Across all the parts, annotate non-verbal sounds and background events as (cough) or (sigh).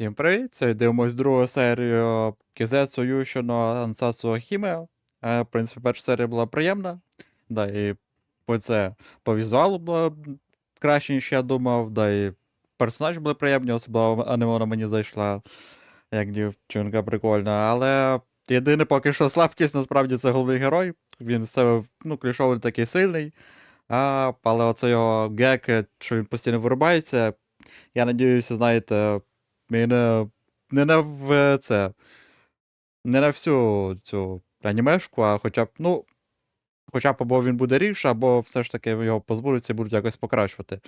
Всім привіт! Це дивимось другу серію Кізецу Ющино Ансасу Хіме. Е, В принципі, перша серія була приємна. Да, і по це по візуалу було краще, ніж я думав. Да, і персонажі були приємні, особливо Анемона мені зайшла, як дівчинка прикольна. Але єдине поки що слабкість, насправді, це головний герой. Він себе ну, клішовий такий сильний. А, але оце його гек, що він постійно вирубається. Я надіюся, знаєте, і не, не на в це. Не на всю цю анімешку, а хоча б, ну. Хоча б або він буде рівше, або все ж таки його позбудуться і будуть якось покращувати.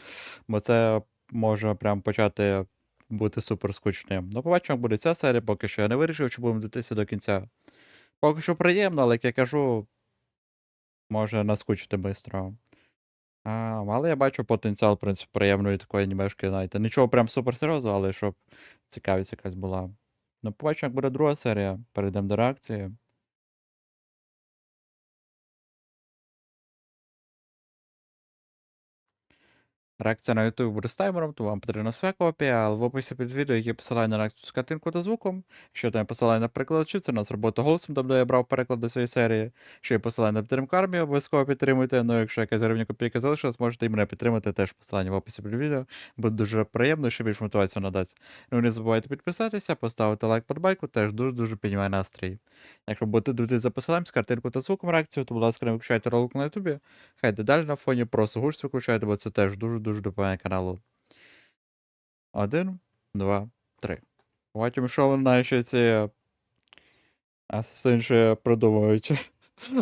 Бо це може прям почати бути супер скучним. Ну, побачимо, як буде ця серія, поки що я не вирішив, чи будемо дивитися до кінця. Поки що приємно, але як я кажу, може наскучити швидко. А, але я бачу потенціал, в принципі, приємної такої анімешки, знаєте. Нічого прям суперсерйозного, але щоб цікавість якась була. Ну, побачимо, як буде друга серія. Перейдемо до реакції. Реакція на YouTube буде з таймером, то вам потрібна своя копія, але в описі під відео є посилання на реакцію з картинкою та звуком. Що там посилання на перекладачів, це у нас робота голосом, там я брав переклад до цієї серії. Ще є посилання на підтримку армії, обов'язково підтримуйте. Ну, якщо якась гривня копійка залишилась, можете і мене підтримати, теж посилання в описі під відео. Буде дуже приємно, що більш мотивацію надасть. Ну, не забувайте підписатися, поставити лайк подбайку, теж дуже-дуже піднімає настрій. Якщо будете дивитися за посиланням з картинку та звуком реакцію, то, будь ласка, не виключайте ролик на ютубі. Хай дедалі на фоні просто гурс виключайте, бо це теж дуже-дуже допомагає каналу. Один, два, три. Бачимо, що ще ці асасинші придумують. (laughs)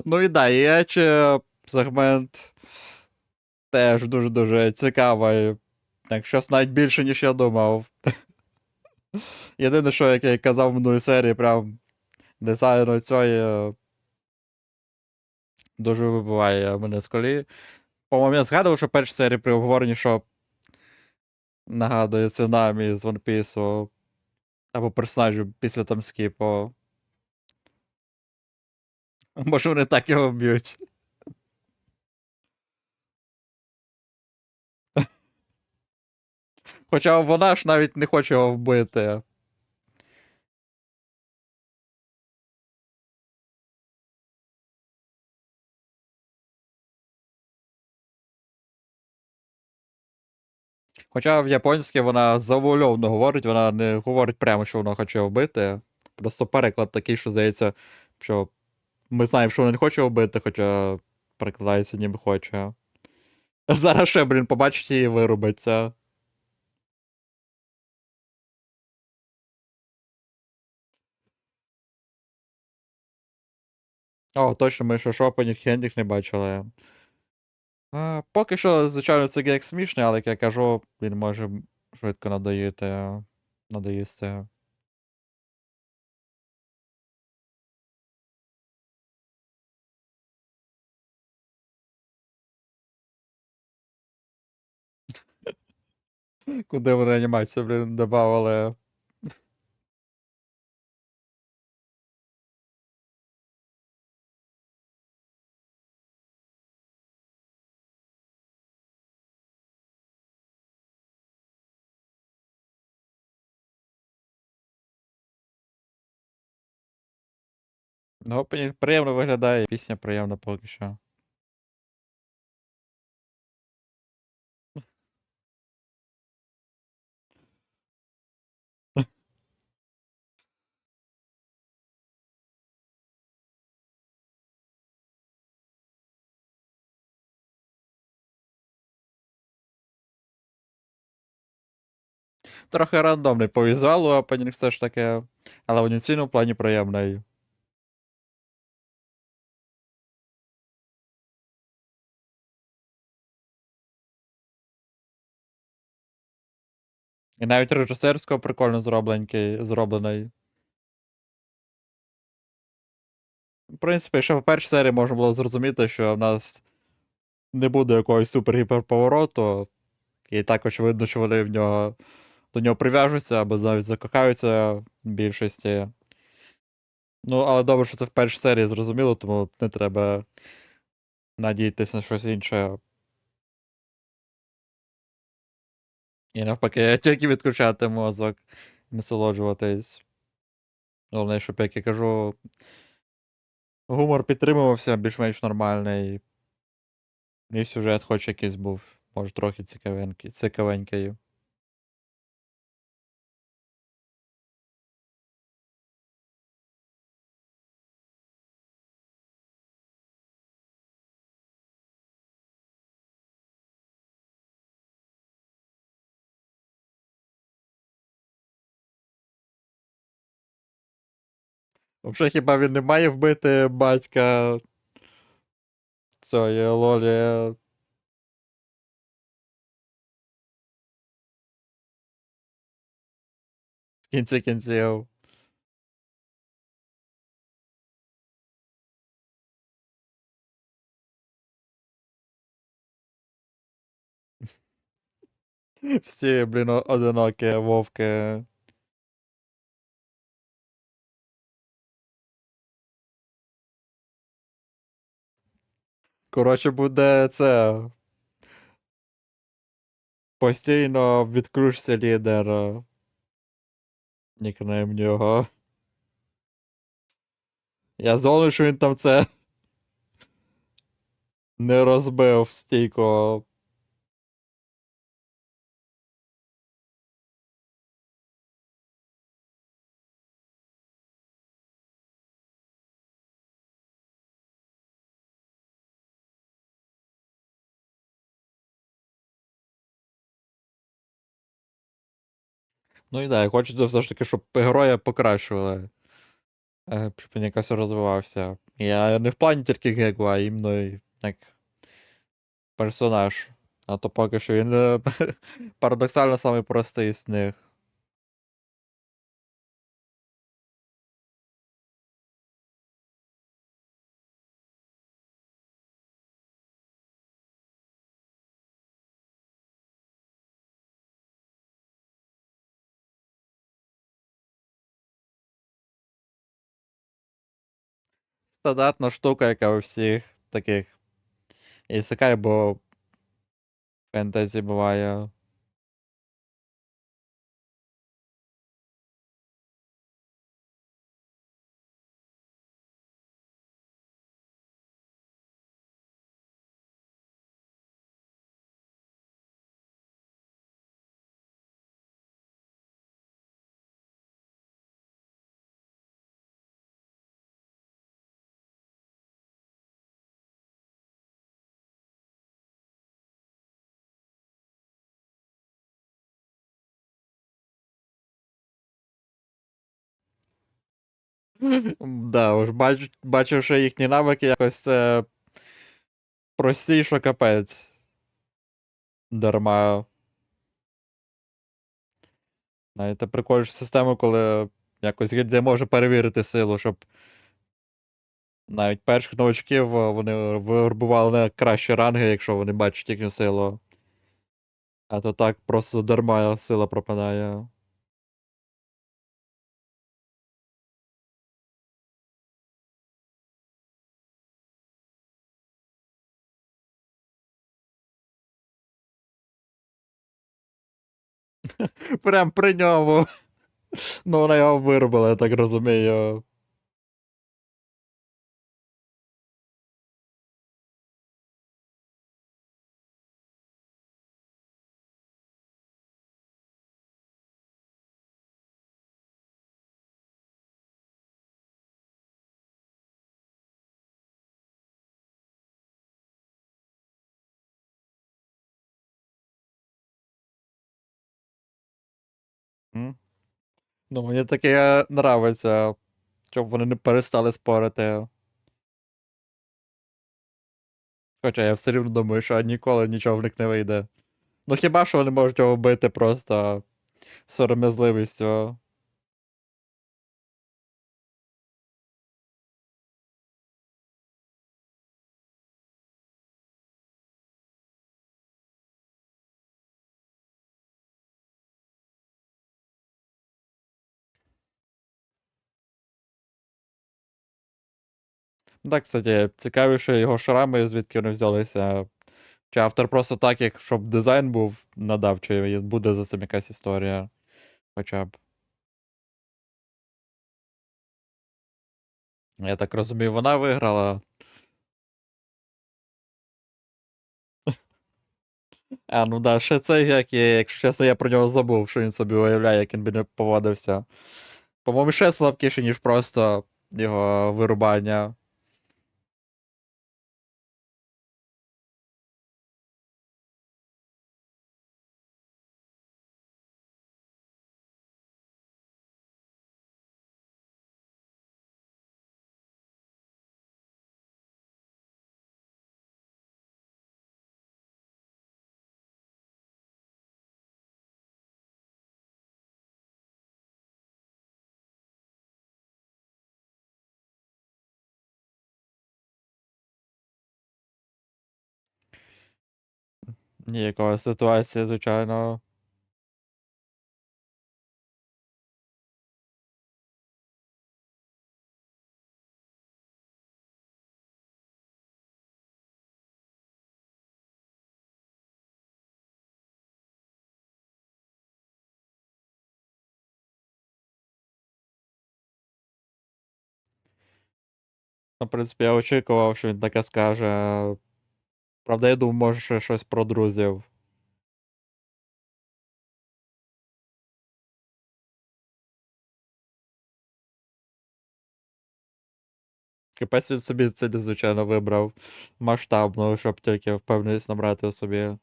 Ну і да, є ще сегмент теж дуже-дуже цікавий. Так, щось навіть більше, ніж я думав. (laughs) Єдине, що, як я казав в минулій серії, прям дизайн цієї дуже вибиває мене з колії. По-моєму, я згадував, що в першій серії при обговоренні, що нагадує Цунамі з One Piece або персонажів після там скіпу. Може, вони так його вб'ють. Хоча вона ж навіть не хоче його вбити. Хоча в японській вона завуальовано говорить, вона не говорить прямо, що вона хоче вбити. Просто переклад такий, що здається, що ми знаємо, що вона не хоче вбити, хоча перекладається, ніби хоче. Зараз ще, блін, побачить її і вирубиться. О, точно, ми ще шопеніх хендіх не бачили. А, поки що, звичайно, це гек смішний, але як я кажу, він може швидко надоїти. Надоїсти. (laughs) Куди вони анімацію, блін, додавали? Ну, приємно виглядає, пісня приємна поки що. Трохи рандомний по візуалу опенінг все ж таки, але в емоційному плані приємний. І навіть режисерсько прикольно зроблений. В принципі, ще в першій серії можна було зрозуміти, що в нас не буде якогось супер-гіперповороту. І також видно, що вони в нього до нього прив'яжуться або навіть закохаються в більшості. Ну, але добре, що це в першій серії зрозуміло, тому не треба надіятися на щось інше. І навпаки, тільки відключати мозок. насолоджуватись. Головне, щоб, як я кажу, гумор підтримувався більш-менш нормальний. І сюжет хоч якийсь був, може, трохи цікавенький, цікавенький. Взагалі, хіба він не має вбити батька цієї Лолі? В кінці кінців. (laughs) Всі, блін, о- одинокі вовки. Коротше, буде це. Постійно відкружся лідер. е, Нікнейм нього. Я зону, що він там це. (laughs) Не розбив стійко. Ну і так, хочеться все ж таки, щоб героя покращували. Е, Щоб він якось розвивався. Я не в плані тільки гегу, а іменно як персонаж. А то поки що він е, (laughs) парадоксально самий простий з них. Стандартна штука, яка у всіх таких ісекай, бо фентезі буває. Да, уж бач, бачивши їхні навики, якось це простій, що капець. Дарма. Знаєте, прикольну систему, коли якось гільдія може перевірити силу, щоб навіть перших новачків е, вони вивербували на кращі ранги, якщо вони бачать їхню силу. А то так просто дарма сила пропадає. Прям при ньому. Ну, вона його виробила, я так розумію. Ну, мені таке нравиться, щоб вони не перестали спорити. Хоча я все рівно думаю, що ніколи нічого в них не вийде. Ну хіба що вони можуть його вбити просто сором'язливістю. Ну так, кстати, цікавіше його шрами, звідки вони взялися. Чи автор просто так, як щоб дизайн був надав, чи буде за цим якась історія хоча б. Я так розумію, вона виграла. (laughs) А, ну да, ще це як є, якщо чесно, я про нього забув, що він собі уявляє, як він би не поводився. По-моєму, ще слабкіше, ніж просто його вирубання. Ніякої ситуації, звичайно. Ну, в принципі, я очікував, що він таке скаже. Правда, я думаю, може, ще щось про друзів. Капець він собі це, звичайно, вибрав масштабну, щоб тільки впевненість набрати собі.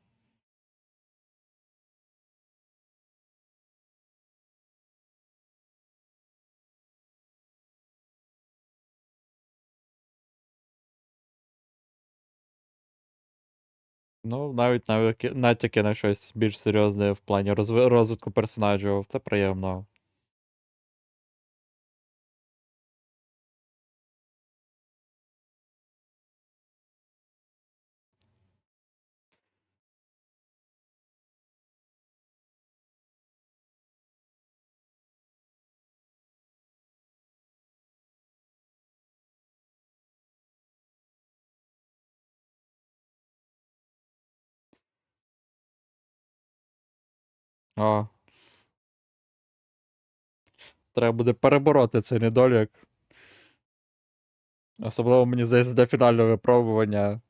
Ну, навіть навики- натяки на щось більш серйозне в плані розви- розвитку персонажів. Це приємно. О. Треба буде перебороти цей недолік. Особливо мені здається для фінального випробування.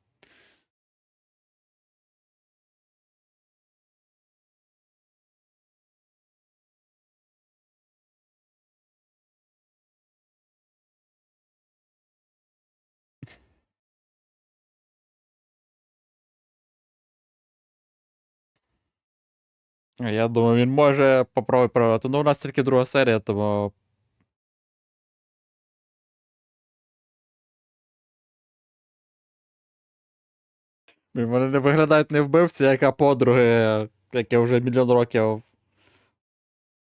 Я думаю, він може попробувати прорвати. Ну, у нас тільки друга серія, тому. Вони не виглядають не вбивці, як а подруги, які вже мільйон років.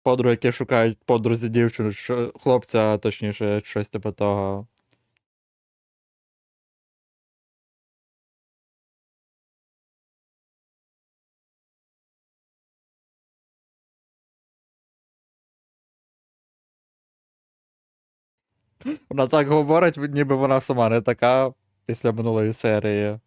Подруги, які шукають подрузі дівчину, хлопця, точніше, щось типу того. Вона так говорить, ніби вона сама не така після минулої серії.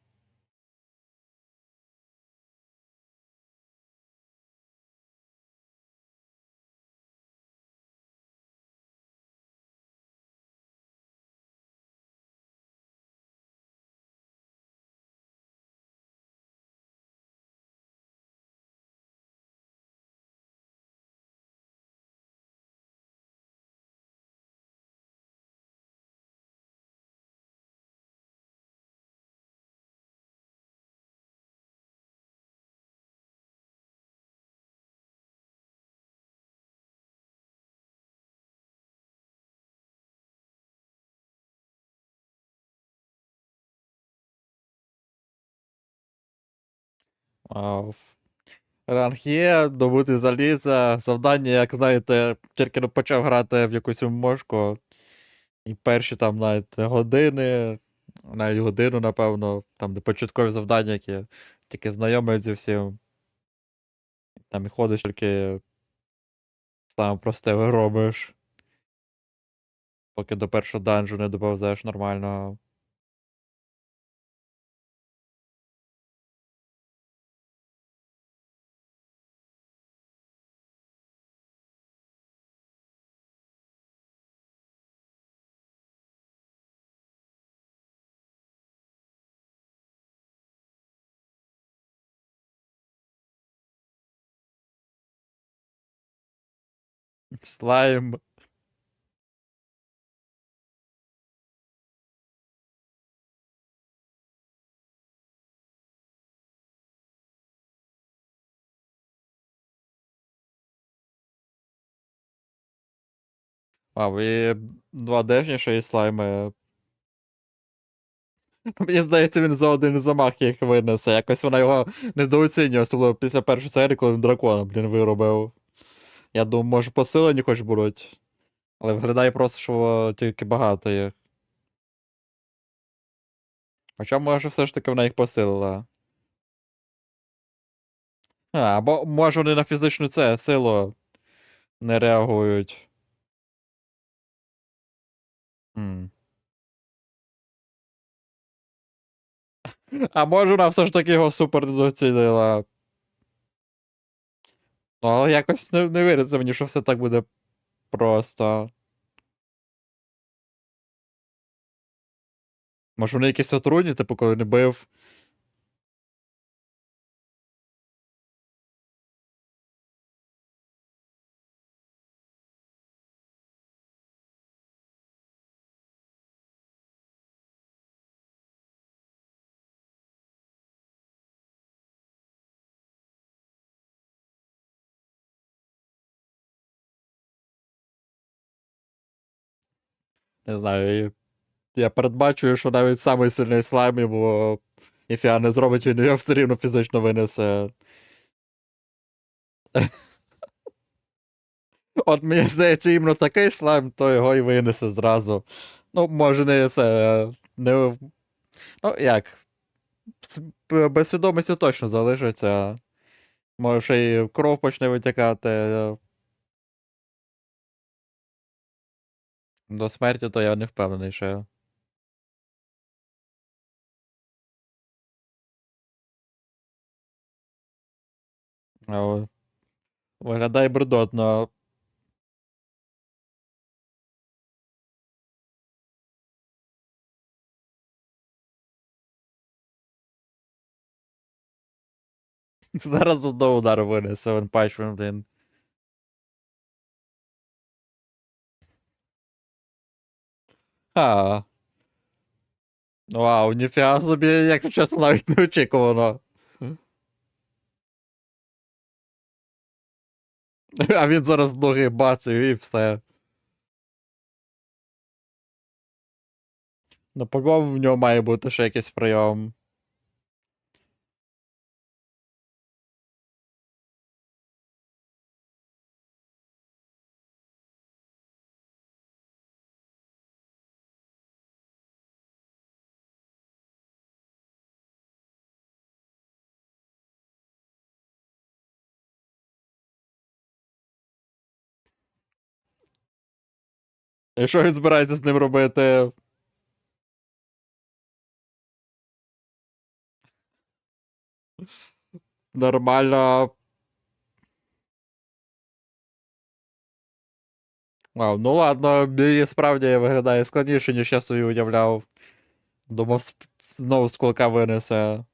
Ранг є, добути заліза, завдання, як знаєте, тільки почав грати в якусь мошку. І перші там навіть години, навіть годину, напевно, там де початкові завдання, які тільки знайомий зі всім. Там і ходиш тільки саме просте робиш. Поки до першого данжу не доповзеш нормально. Слайм. А, ви 2D-шніші слайми. Мені здається, він за один замах їх винесе. Якось вона його недооцінює, особливо після першої серії, коли він дракона, блін, виробив. Я думаю, може посилені хоч будуть. Але виглядає просто, що тільки багато їх. Хоча, може, все ж таки вона їх посилила. А, або може вони на фізичну це силу не реагують. М. А може вона все ж таки його супер недооцінила. Ну, але якось не, не віриться мені, що все так буде просто. Може вони якісь отруйні, типу, коли не бив. Не знаю. Я передбачую, що навіть самий сильний слайм йому ніфіга не зробить, він його все рівно фізично винесе. (laughs) От мені здається, іменно такий слайм, то його і винесе зразу. Ну, може, не це. Не... Ну, як? Без свідомості точно залишиться. Може, ще й кров почне витікати. До смерті, то я не впевнений, що. А, Виглядає бредотно. (laughs) Зараз одного удару винесе ванпанчмен, блін. А. Вау, ніфіга собі, якщо чесно, навіть не очікувано. А він зараз ноги бацив і все. Ну, по-моєму, в нього має бути ще якийсь прийом. І що він збирається з ним робити? Нормально. Вау, ну ладно, мені справді виглядає складніше, ніж я собі уявляв. Думав, знову з кулака винесе.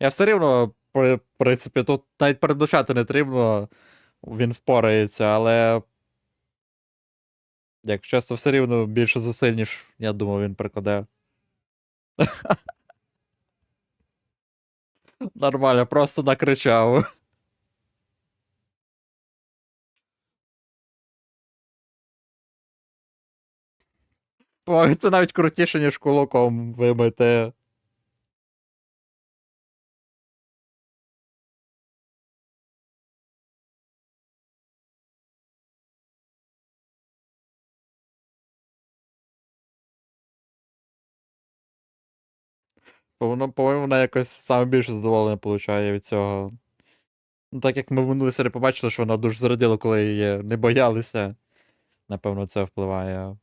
Я все рівно, в принципі, тут навіть передбачати не потрібно, він впорається, але. Як чесно, все рівно більше зусиль, ніж я думав, він прикладе. (laughs) Нормально, просто накричав. Це навіть крутіше, ніж кулаком вибити. По-моєму, по-моєму, вона якось саме більше задоволення получає від цього. Ну, так як ми в минулій серії побачили, що вона дуже зраділа, коли її не боялися. Напевно, це впливає.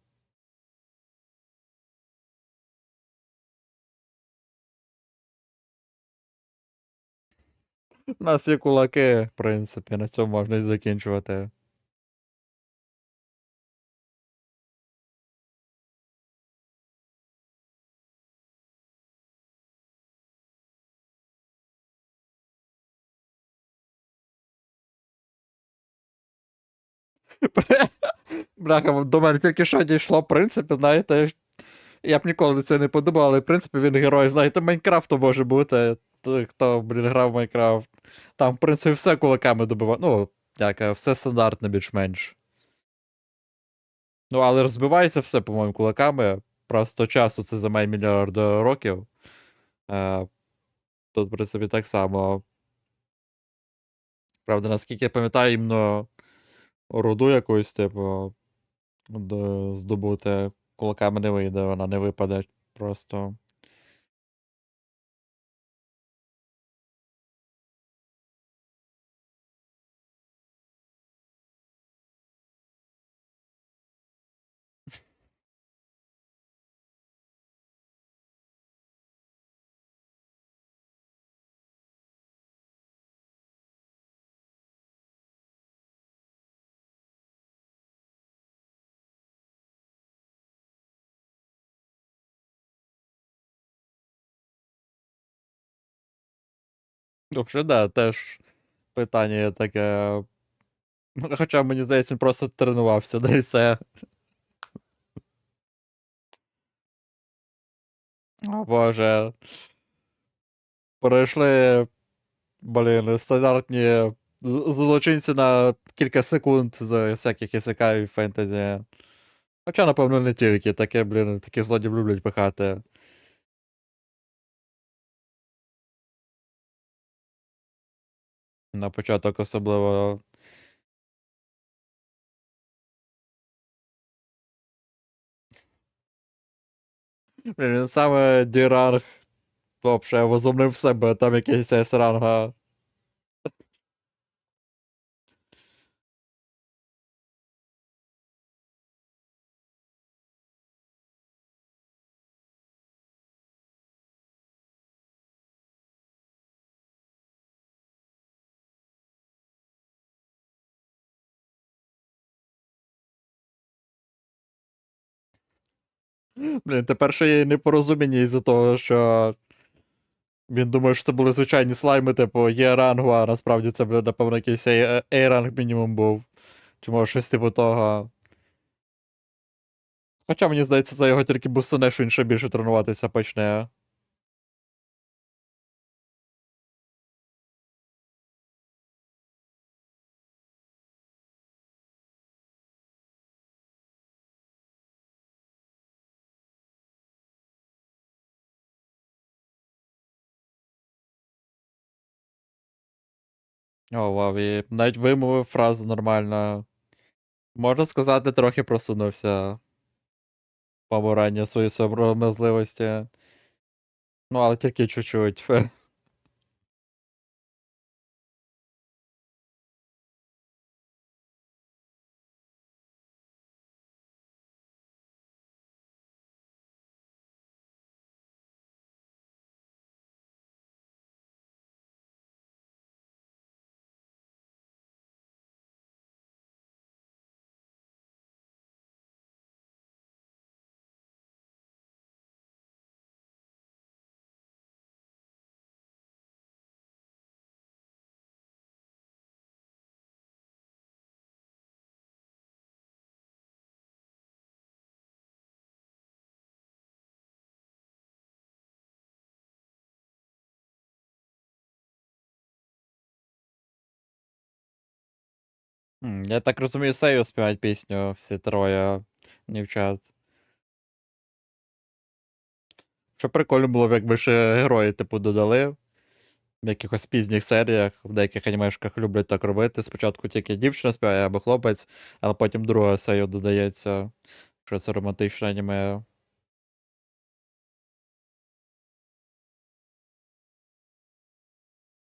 У нас є кулаки, в принципі, на цьому можна і закінчувати. (laughs) Бляха, до мене тільки що дійшло, в принципі, знаєте. Я б ніколи це не подумав, але в принципі він герой, знаєте, Майнкрафту може бути. Хто, блін, грав в Майнкрафт. Там, в принципі, все кулаками добивав. Ну, як, е, все стандартне більш-менш. Ну, але розбивається все, по-моєму, кулаками. Просто часу це займає мільярд років. Е, тут, в принципі, так само. Правда, наскільки я пам'ятаю, іменно руду якусь, типу, здобути кулаками не вийде, вона не випаде просто. Взагалі, да, теж питання таке. Ну, Хоча мені здається, він просто тренувався, да і все. О Боже. Перейшли, блін, стандартні злочинці на кілька секунд з всяких ісекаїв фентезі. Хоча, напевно, не тільки. Таке, блін, такі злодії люблять пихати. На початок особливо. Блін, саме D-ранг вообще возумнив себе, там якийсь S-ранга. Блін, тепер ще є непорозуміння із-за того, що він думає, що це були звичайні слайми, типу, є рангу, а насправді це, буде, напевно, якийсь A-ранг мінімум був. Чи може щось типу того. Хоча мені здається, це його тільки бустане, що він ще більше тренуватися почне. О, вау, і навіть вимовив фразу нормально. Можна сказати, трохи просунувся. помирання свої сором'язливості. Ну, але тільки чуть-чуть. Я так розумію, Сею співають пісню всі троє дівчат. Що прикольно було б, якби ще герої, типу, додали. В якихось пізніх серіях, в деяких анімешках люблять так робити. Спочатку тільки дівчина співає або хлопець, але потім друга сею додається, що це романтичне аніме.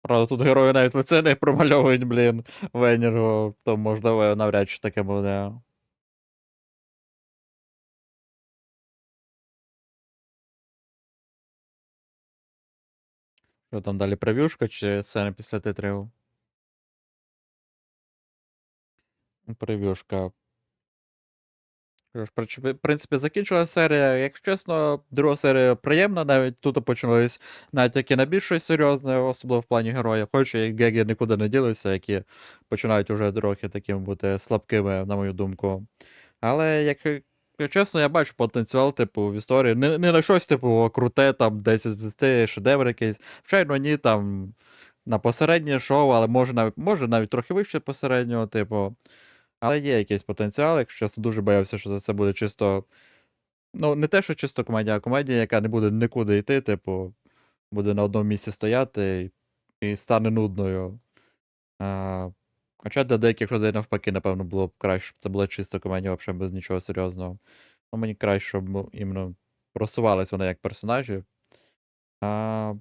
Правда, тут герої навіть лице не промальовують, блін, в Енергу, то можливо навряд чи таке буде. Що там далі прев'юшка чи сцена після титрів? Прев'юшка. В принципі- закінчилася серія. Якщо чесно, друга серія приємна, навіть тут почались натяки на більш щось серйозне, особливо в плані героя. Хоч і Гегі нікуди не ділися, які починають уже трохи такими бути слабкими, на мою думку. Але як, чесно, я бачу потенціал, типу, в історії. Не, не на щось, типу, круте, там 10 з 10, шедевр якийсь. Звичайно, ні, там на посереднє шоу, але може навіть, може навіть трохи вище посереднього, типу. Але є якийсь потенціал, якщо чесно, дуже боявся, що це буде чисто. Ну, не те, що чисто комедія, а комедія, яка не буде нікуди йти, типу, буде на одному місці стояти і, і стане нудною. А, хоча для деяких людей навпаки, напевно, було б краще, щоб це була чисто комедія, взагалі без нічого серйозного. Ну, мені краще, щоб іменно просувались вони як персонажі. А,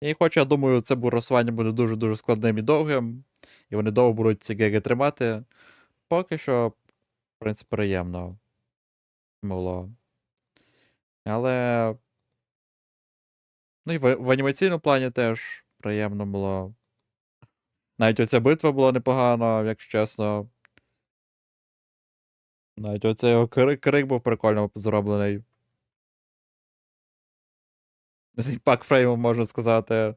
і хоч я думаю, це бу- просування буде дуже-дуже складним і довгим, і вони довго будуть ці геги тримати. Поки що, в принципі, приємно було. Але. Ну і в, в анімаційному плані теж приємно було. Навіть оця битва була непогана, якщо чесно. Навіть оцей його крик, крик був прикольно зроблений. З імпакт фреймом, можна сказати.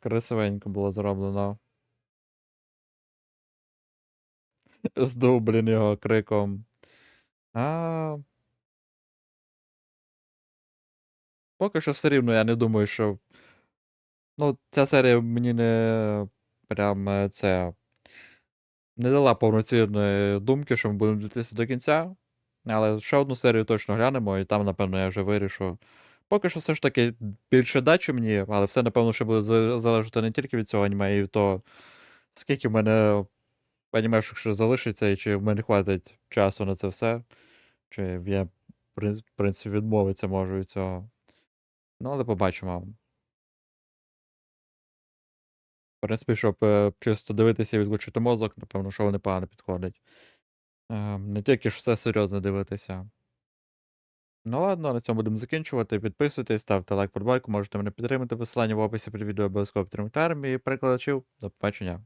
Красивенько було зроблено. Здув, блін, його криком. А. Поки що все рівно, я не думаю, що. Ну, ця серія мені не прям е, це. Не дала повноцінної думки, що ми будемо дивитися до кінця. Але ще одну серію точно глянемо, і там, напевно, я вже вирішу. Поки що все ж таки більше дачі мені, але все, напевно, ще буде залежати не тільки від цього аніме, і від того, скільки в мене анімешок ще залишиться, і чи в мене хватить часу на це все. Чи я, в принципі, відмовитися можу від цього. Ну, але побачимо. В принципі, щоб е, чисто дивитися і відключити мозок, напевно, що непогано підходить. Е, не тільки ж все серйозно дивитися. Ну ладно, на цьому будемо закінчувати. Підписуйтесь, ставте лайк, подбайку, можете мене підтримати. Посилання в описі під відео обов'язково підтримати армії, перекладачів. До побачення.